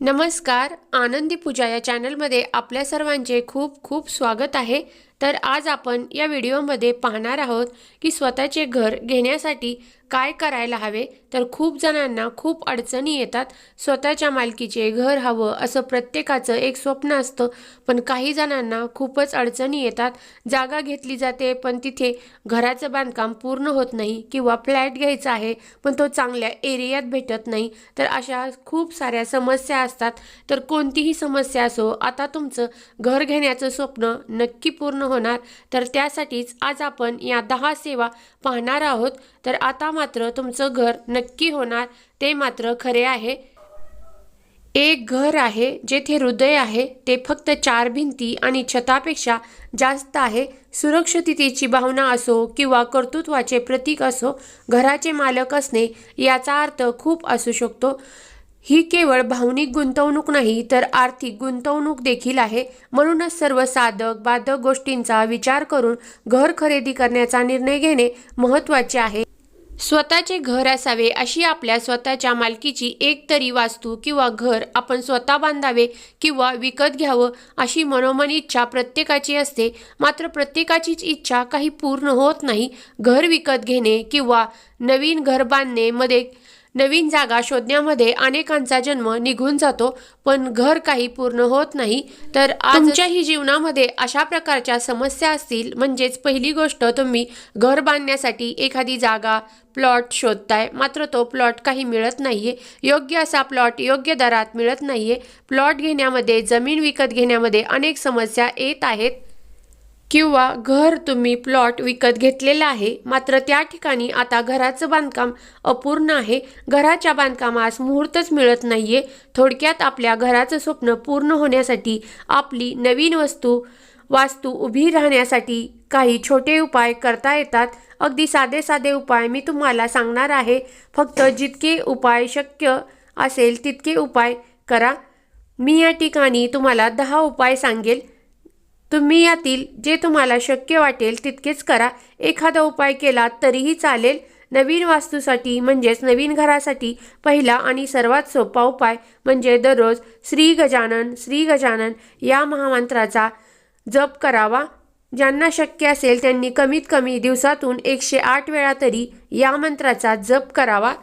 नमस्कार आनंदी पूजा या चॅनलमध्ये आपल्या सर्वांचे खूप खूप स्वागत आहे. तर आज आपण या व्हिडिओमध्ये पाहणार आहोत की स्वतःचे घर घेण्यासाठी काय करायला हवे. तर खूप जणांना खूप अडचणी येतात स्वतःच्या मालकीचे घर हवं असं प्रत्येकाचं एक स्वप्न असतं. पण काही जणांना खूपच अडचणी येतात. जागा घेतली जाते पण तिथे घराचं बांधकाम पूर्ण होत नाही किंवा फ्लॅट घ्यायचा आहे पण तो चांगल्या एरियात भेटत नाही. तर अशा खूप साऱ्या समस्या असतात. तर कोणतीही समस्या असो आता तुमचं घर घेण्याचं स्वप्न नक्की पूर्ण होणार तर त्यासाठीच आज आपण या दहा सेवा पाहणार आहोत. तर आता मात्र तुमचं घर नक्की होणार ते मात्र खरे आहे. एक घर आहे जेथे हृदय आहे ते फक्त चार भिंती आणि छतापेक्षा जास्त आहे. सुरक्षिततेची भावना असो किंवा कर्तृत्वाचे प्रतीक असो घराचे मालक असणे याचा अर्थ खूप असू शकतो. ही केवळ भावनिक गुंतवणूक नाही तर आर्थिक गुंतवणूक देखील आहे. म्हणूनच सर्व साधक बाधक गोष्टींचा विचार करून घर खरेदी करण्याचा निर्णय घेणे महत्त्वाचे आहे. स्वतःचे घर असावे अशी आपल्या स्वतःच्या मालकीची एक तरी वास्तू किंवा घर आपण स्वतः बांधावे किंवा विकत घ्यावं अशी मनोमन इच्छा प्रत्येकाची असते. मात्र प्रत्येकाचीच इच्छा काही पूर्ण होत नाही. घर विकत घेणे किंवा नवीन घर बांधणे मध्ये नवीन जागा शोधण्यामध्ये अनेकांचा जन्म निघून जातो पण घर काही पूर्ण होत नाही. तर आमच्याही जीवनामध्ये अशा प्रकारच्या समस्या असतील म्हणजेच पहिली गोष्ट तुम्ही घर बांधण्यासाठी एखादी जागा प्लॉट शोधताय मात्र तो प्लॉट काही मिळत नाहीये. योग्य असा प्लॉट योग्य दरात मिळत नाहीये. प्लॉट घेण्यामध्ये जमीन विकत घेण्यामध्ये अनेक समस्या येत आहेत. किंवा घर तुम्ही प्लॉट विकत घेतलेला आहे मात्र त्या ठिकाणी आता घराचं बांधकाम अपूर्ण आहे. घराच्या बांधकामास मुहूर्तच मिळत नाहीये. थोडक्यात आपल्या घराचं स्वप्न पूर्ण होण्यासाठी आपली नवीन वस्तू वास्तू उभी राहण्यासाठी काही छोटे उपाय करता येतात. अगदी साधे साधे उपाय मी तुम्हाला सांगणार आहे. फक्त जितके उपाय शक्य असेल तितके उपाय करा. मी या ठिकाणी तुम्हाला दहा उपाय सांगेल. तुम्ही यातील जे तुम्हाला शक्य वाटेल तितकेच करा. एखादा उपाय केला तरीही चालेल. नवीन वास्तूसाठी म्हणजेच नवीन घरासाठी पहिला आणि सर्वात सोपा उपाय म्हणजे दररोज श्री गजानन श्री गजानन या महामंत्राचा जप करावा. ज्यांना शक्य असेल त्यांनी कमीत कमी दिवसातून एकशे आठ वेळा तरी या मंत्राचा जप करावा.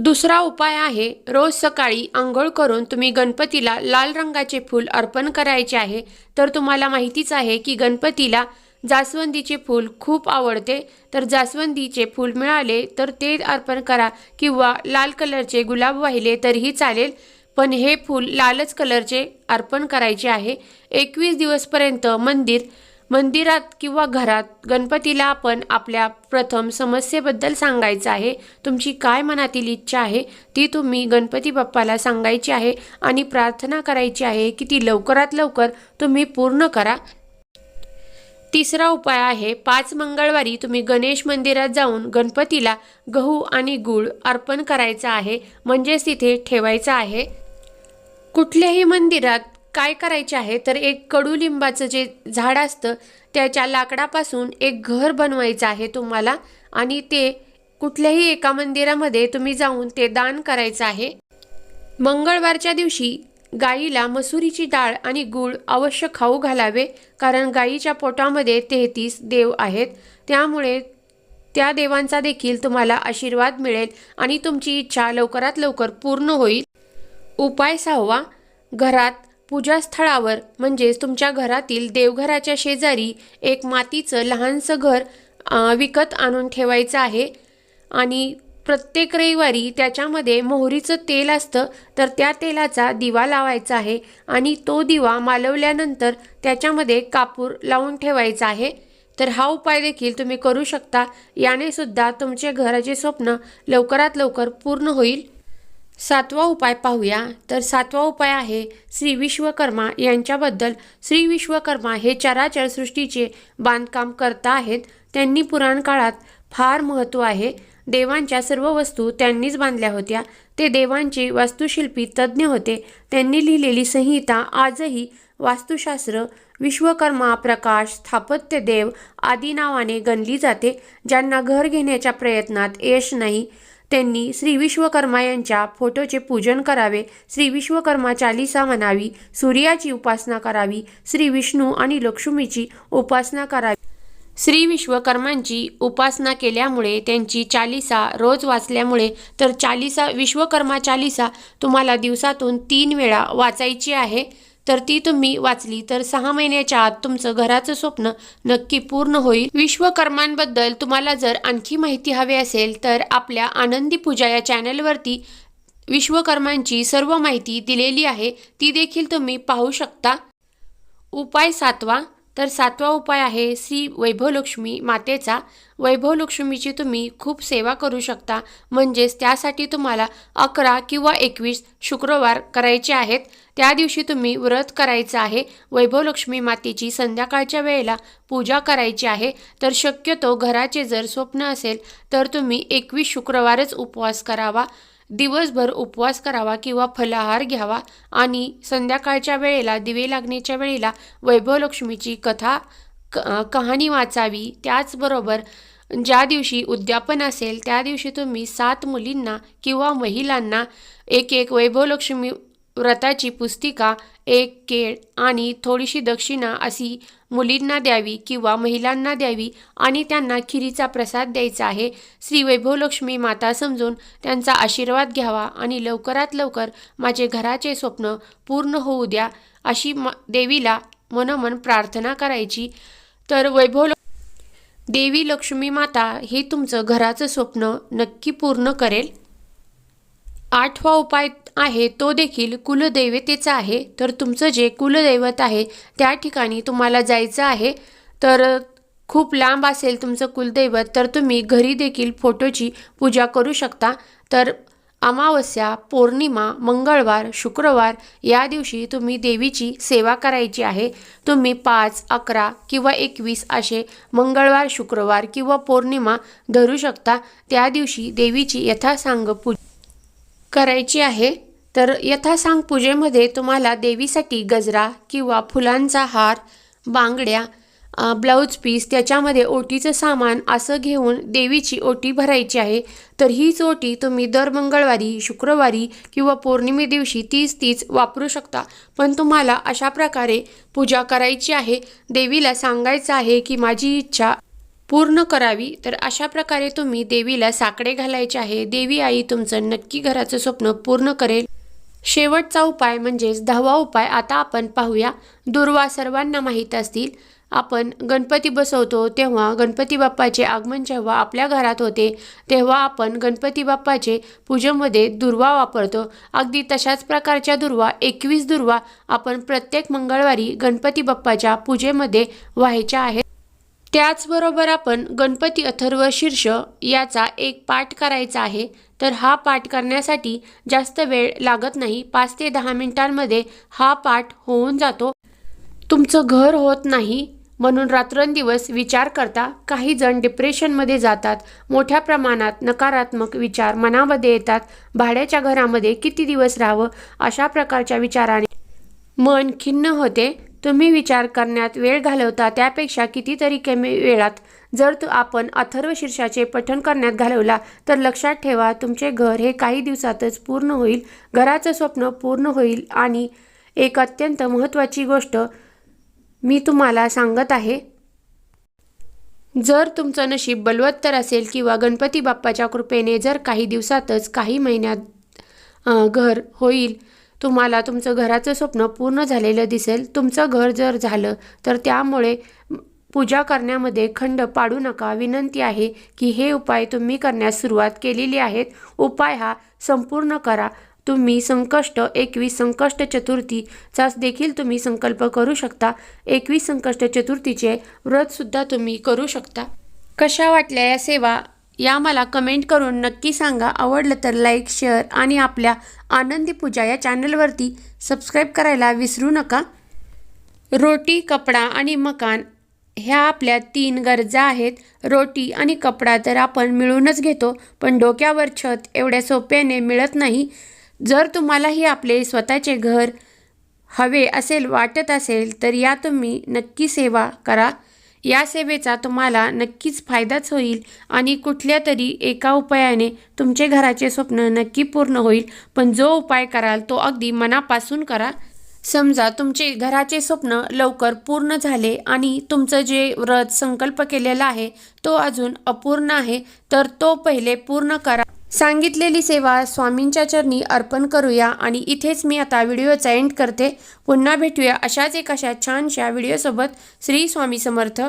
दुसरा उपाय आहे रोज सकाळी आंघोळ करून तुम्ही गणपतीला लाल रंगाचे फूल अर्पण करायचे आहे. तर तुम्हाला माहितीच आहे की गणपतीला जास्वंदीचे फूल खूप आवडते. तर जास्वंदीचे फूल मिळाले तर ते अर्पण करा किंवा लाल कलरचे गुलाब वाहिले तरीही चालेल. पण हे फूल लालच कलरचे अर्पण करायचे आहे. एकवीस दिवसपर्यंत मंदिर मंदिरात किंवा घरात गणपतीला आपण आपल्या प्रथम समस्येबद्दल सांगायचं आहे. तुमची काय मनातील इच्छा आहे ती तुम्ही गणपती बाप्पाला सांगायची आहे आणि प्रार्थना करायची आहे की ती लवकरात लवकर तुम्ही पूर्ण करा. तिसरा उपाय आहे पाच मंगळवारी तुम्ही गणेश मंदिरात जाऊन गणपतीला गहू आणि गूळ अर्पण करायचा आहे म्हणजेच तिथे ठेवायचं आहे. कुठल्याही मंदिरात काय करायचे आहे? तर एक कडुलिंबाचं जे झाड असतं त्याच्या लाकडापासून एक घर बनवायचं आहे तुम्हाला आणि ते कुठल्याही एका मंदिरामध्ये तुम्ही जाऊन ते दान करायचं आहे. मंगळवारच्या दिवशी गाईला मसुरीची डाळ आणि गूळ अवश्य खाऊ घालावे कारण गाईच्या पोटामध्ये तेहतीस देव आहेत. त्यामुळे त्या देवांचा देखील तुम्हाला आशीर्वाद मिळेल आणि तुमची इच्छा लवकरात लवकर पूर्ण होईल. उपाय सहावा घरात पूजास्थळावर म्हणजेच तुमच्या घरातील देवघराच्या शेजारी एक मातीचं लहानसं घर विकत आणून ठेवायचं आहे. आणि प्रत्येक रविवारी त्याच्यामध्ये मोहरीचं तेल असतं तर त्या तेलाचा दिवा लावायचा आहे. आणि तो दिवा मालवल्यानंतर त्याच्यामध्ये कापूर लावून ठेवायचा आहे. तर हा उपाय देखील तुम्ही करू शकता. याने सुद्धा तुमचे घराचे स्वप्न लवकरात लवकर पूर्ण होईल. सातवा उपाय पाहूया. तर सातवा उपाय आहे श्री विश्वकर्मा यांच्याबद्दल. श्री विश्वकर्मा हे चराचर सृष्टीचे बांधकाम करता आहेत. त्यांनी पुराण काळात फार महत्त्व आहे. देवांच्या सर्व वस्तू त्यांनीच बांधल्या होत्या. ते देवांचे वास्तुशिल्पी तज्ज्ञ होते. त्यांनी लिहिलेली संहिता आजही वास्तुशास्त्र विश्वकर्मा प्रकाश स्थापत्य देव आदी नावाने गणली जाते ज्यांना घर घेण्याच्या प्रयत्नात यश नाही. त्यांनी श्री विश्वकर्मा यांच्या फोटोचे पूजन करावे श्री विश्वकर्मा चालिसा म्हणावी सूर्याची उपासना करावी श्री विष्णू आणि लक्ष्मीची उपासना करावी. श्री विश्वकर्मांची उपासना केल्यामुळे त्यांची चालिसा रोज वाचल्यामुळे तर चालिसा विश्वकर्मा चालिसा तुम्हाला दिवसातून तीन वेळा वाचायची आहे. तर ती तुम्ही वाचली तर सहा महिन्याच्या आत तुमचं घराचं स्वप्न नक्की पूर्ण होईल. विश्वकर्मांबद्दल तुम्हाला जर आणखी माहिती हवी असेल तर आपल्या आनंदी पूजा या चॅनलवरती विश्वकर्मांची सर्व माहिती दिलेली आहे. ती देखील तुम्ही पाहू शकता. उपाय सातवा तर सातवा उपाय आहे श्री वैभवलक्ष्मी मातेचा. वैभवलक्ष्मीची तुम्ही खूप सेवा करू शकता. म्हणजेच त्यासाठी तुम्हाला अकरा किंवा एकवीस शुक्रवार करायचे आहेत. त्या दिवशी तुम्ही व्रत करायचं आहे. वैभवलक्ष्मी मातेची संध्याकाळच्या वेळेला पूजा करायची आहे. तर शक्यतो घराचे जर स्वप्न असेल तर तुम्ही एकवीस शुक्रवारच उपवास करावा. दिवसभर उपवास करावा किंवा फलाहार घ्यावा आणि संध्याकाळच्या वेळेला दिवे लागण्याच्या वेळेला वैभवलक्ष्मीची कथा क कहाणी वाचावी. त्याचबरोबर ज्या दिवशी उद्यापन असेल त्या दिवशी तुम्ही सात मुलींना किंवा महिलांना एक एक वैभवलक्ष्मी व्रताची पुस्तिका एक केळ आणि थोडीशी दक्षिणा अशी मुलींना द्यावी किंवा महिलांना द्यावी आणि त्यांना खिरीचा प्रसाद द्यायचा आहे. श्री वैभवलक्ष्मी माता समजून त्यांचा आशीर्वाद घ्यावा आणि लवकरात लवकर माझे घराचे स्वप्न पूर्ण होऊ द्या अशी म देवीला मनोमन प्रार्थना करायची. तर वैभव देवी लक्ष्मी माता हे तुमचं घराचं स्वप्न नक्की पूर्ण करेल. आठवा उपाय आहे तो देखील कुलदैवतेचा आहे. तर तुमचं जे कुलदैवत आहे त्या ठिकाणी तुम्हाला जायचं आहे. तर खूप लांब असेल तुमचं कुलदैवत तर तुम्ही घरी देखील फोटोची पूजा करू शकता. तर अमावस्या पौर्णिमा मंगळवार शुक्रवार या दिवशी तुम्ही देवीची सेवा करायची आहे. तुम्ही पाच अकरा किंवा एकवीस असे मंगळवार शुक्रवार किंवा पौर्णिमा धरू शकता. त्या दिवशी देवीची यथासांग पूजा करायची आहे. तर यथासांग पूजेमध्ये तुम्हाला देवीसाठी गजरा किंवा फुलांचा हार बांगड्या ब्लाऊज पीस त्याच्यामध्ये ओटीचं सामान असं घेऊन देवीची ओटी भरायची आहे. तर हीच ओटी तुम्ही दर मंगळवारी शुक्रवारी किंवा पौर्णिमे दिवशी तीच तीच वापरू शकता. पण तुम्हाला अशा प्रकारे पूजा करायची आहे. देवीला सांगायचं आहे की माझी इच्छा पूर्ण करावी. तर अशा प्रकारे तुम्ही देवीला साकडे घालायचे आहे. देवी आई तुमचं नक्की घराचं स्वप्न पूर्ण करेल. शेवटचा उपाय म्हणजेच दहावा उपाय आता आपण पाहूया. दुर्वा सर्वांना माहीत असतील. आपण गणपती बसवतो तेव्हा गणपती बाप्पाचे आगमन जेव्हा आपल्या घरात होते तेव्हा आपण गणपती बाप्पाचे पूजेमध्ये दुर्वा वापरतो. अगदी तशाच प्रकारच्या दुर्वा एकवीस दुर्वा आपण प्रत्येक मंगळवारी गणपती बाप्पाच्या पूजेमध्ये व्हायच्या आहेत. त्याचबरोबर आपण गणपती अथर्व शीर्ष याचा एक पाठ करायचा आहे. तर हा पाठ करण्यासाठी जास्त वेळ लागत नाही. पाच ते दहा मिनिटांमध्ये हा पाठ होऊन जातो. तुमचं घर होत नाही म्हणून रात्रंदिवस विचार करता काही जण डिप्रेशनमध्ये जातात. मोठ्या प्रमाणात नकारात्मक विचार मनामध्ये येतात. भाड्याच्या घरामध्ये किती दिवस राहावं अशा प्रकारच्या विचाराने मन खिन्न होते. तुम्ही विचार करण्यात वेळ घालवता त्यापेक्षा कितीतरी कमी वेळात जर तू आपण अथर्व शीर्षाचे पठण करण्यात घालवला तर लक्षात ठेवा तुमचे घर हे काही दिवसातच पूर्ण होईल. घराचं स्वप्न पूर्ण होईल आणि एक अत्यंत महत्त्वाची गोष्ट मी तुम्हाला सांगत आहे. जर तुमचं नशीब बलवत्तर असेल किंवा गणपती बाप्पाच्या कृपेने जर काही दिवसातच काही महिन्यात घर होईल तुम्हाला तुमचं घराचं स्वप्न पूर्ण झालेलं दिसेल. तुमचं घर जर झालं तर त्यामुळे पूजा करण्यामध्ये खंड पाडू नका. विनंती आहे की हे उपाय तुम्ही करण्यास सुरुवात केलेली आहेत. उपाय हा संपूर्ण करा. तुम्ही संकष्ट एकवीस संकष्ट चतुर्थीचा देखील तुम्ही संकल्प करू शकता. एकवीस संकष्ट चतुर्थीचे व्रतसुद्धा तुम्ही करू शकता. कशा वाटल्या या सेवा? या मला कमेंट करून नक्की सांगा. आवडलं तर लाईक शेअर आणि आपल्या आनंदी पूजा या चॅनलवरती सबस्क्राईब करायला विसरू नका. रोटी कपडा आणि मकान ह्या आपल्या तीन गरजा आहेत. रोटी आणि कपडा तर आपण मिळूनच घेतो पण डोक्यावर छत एवढ्या सोप्याने मिळत नाही. जर तुम्हालाही आपले स्वतःचे घर हवे असेल वाटत असेल तर या तुम्ही नक्की सेवा करा. या सेवेचा तुम्हाला नक्कीच फायदाच होईल आणि कुठल्या तरी एका उपायाने तुमचे घराचे स्वप्न नक्की पूर्ण होईल. पण जो उपाय कराल तो अगदी मनापासून करा. समजा तुमचे घराचे स्वप्न लवकर पूर्ण झाले आणि तुमचं जे व्रत संकल्प केलेला आहे तो अजून अपूर्ण आहे तर तो पहिले पूर्ण करा. सांगितलेली सेवा स्वामींच्या चरणी अर्पण करूया आणि इथेच मी आता व्हिडिओचा एंड करते. पुन्हा भेटूया अशाच एक अशा छानशा व्हिडिओसोबत. श्री स्वामी समर्थ.